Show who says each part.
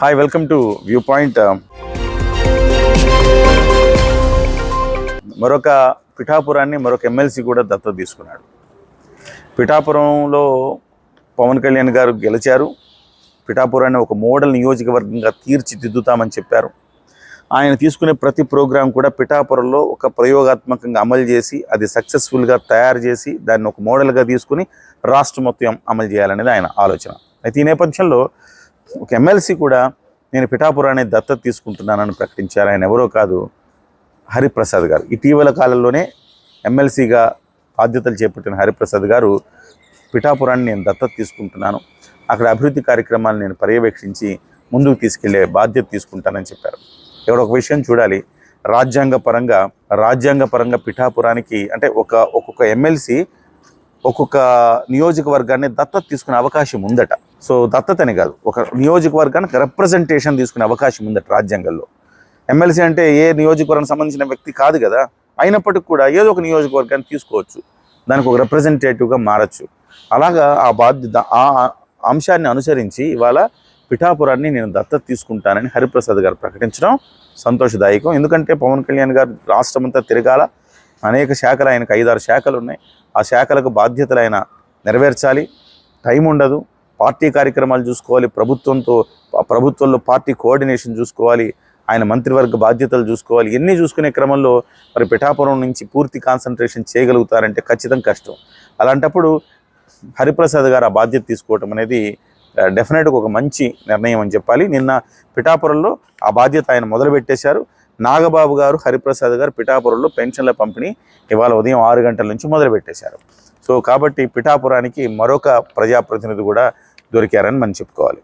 Speaker 1: Hi welcome to view point మరొక పిఠాపురాన్ని మరొక ఎమ్మెల్సీ కూడా దత్తత తీసుకున్నాడు. పిఠాపురంలో పవన్ కళ్యాణ్ గారు గెలిచారు. పిఠాపురాన్ని ఒక మోడల్ నియోజకవర్గంగా తీర్చిదిద్దుతామని చెప్పారు. ఆయన తీసుకునే ప్రతి ప్రోగ్రాం కూడా పిఠాపురంలో ఒక ప్రయోగాత్మకంగా అమలు చేసి అది సక్సెస్ఫుల్గా తయారు చేసి దాన్ని ఒక మోడల్గా తీసుకుని రాష్ట్రం మొత్తం అమలు చేయాలనేది ఆయన ఆలోచన. అయితే ఈ నేపథ్యంలో ఒక ఎమ్మెల్సీ కూడా నేను పిఠాపురాన్ని దత్తత తీసుకుంటున్నానని ప్రకటించారు. ఆయన ఎవరో కాదు హరిప్రసాద్ గారు. ఇటీవల కాలంలోనే ఎమ్మెల్సీగా బాధ్యతలు చేపట్టిన హరిప్రసాద్ గారు పిఠాపురాన్ని నేను దత్తత తీసుకుంటున్నాను. అక్కడ అభివృద్ధి కార్యక్రమాలు నేను పర్యవేక్షించి ముందుకు తీసుకెళ్ళే బాధ్యత తీసుకుంటానని చెప్పారు. ఇక్కడ ఒక విషయం చూడాలి. రాజ్యాంగ పరంగా రాజ్యాంగ పరంగా పిఠాపురానికి అంటే ఒక ఒక్కొక్క ఎమ్మెల్సీ ఒక్కొక్క నియోజకవర్గాన్ని దత్తత తీసుకునే అవకాశం ఉందట. సో దత్తత అని కాదు. ఒక నియోజకవర్గానికి రిప్రజెంటేషన్ తీసుకునే అవకాశం ఉందట రాజ్యాంగంలో. ఎమ్మెల్సీ అంటే ఏ నియోజకవర్గానికి సంబంధించిన వ్యక్తి కాదు కదా. అయినప్పటికీ కూడా ఏదో ఒక నియోజకవర్గాన్ని తీసుకోవచ్చు. దానికి ఒక రిప్రజెంటేటివ్గా మారచ్చు. అలాగా ఆ బాధ్యత ఆ అంశాన్ని అనుసరించి ఇవాళ పిఠాపురాన్ని నేను దత్తత తీసుకుంటానని హరిప్రసాద్ గారు ప్రకటించడం సంతోషదాయకం. ఎందుకంటే పవన్ కళ్యాణ్ గారు రాష్ట్రమంతా తిరగాల. అనేక శాఖలు ఆయనకు ఐదారు శాఖలు ఉన్నాయి. ఆ శాఖలకు బాధ్యతలు ఆయన నెరవేర్చాలి. టైం ఉండదు. పార్టీ కార్యక్రమాలు చూసుకోవాలి ప్రభుత్వంతో ప్రభుత్వంలో పార్టీ కోఆర్డినేషన్ చూసుకోవాలి ఆయన మంత్రివర్గ బాధ్యతలు చూసుకోవాలి ఇవన్నీ చూసుకునే క్రమంలో మరి పిఠాపురం నుంచి పూర్తి కాన్సన్ట్రేషన్ చేయగలుగుతారంటే ఖచ్చితంగా కష్టం. అలాంటప్పుడు హరిప్రసాద్ గారు ఆ బాధ్యత తీసుకోవటం అనేది డెఫినెట్గా ఒక మంచి నిర్ణయం అని చెప్పాలి. నిన్న పిఠాపురంలో ఆ బాధ్యత ఆయన మొదలుపెట్టేశారు. నాగబాబు గారు హరిప్రసాద్ గారు పిఠాపురంలో పెన్షన్ల పంపిణీ ఇవాళ ఉదయం ఆరు గంటల నుంచి మొదలుపెట్టేశారు. సో కాబట్టి పిఠాపురానికి మరొక ప్రజాప్రతినిధి కూడా దొరికారని మనం చెప్పుకోవాలి.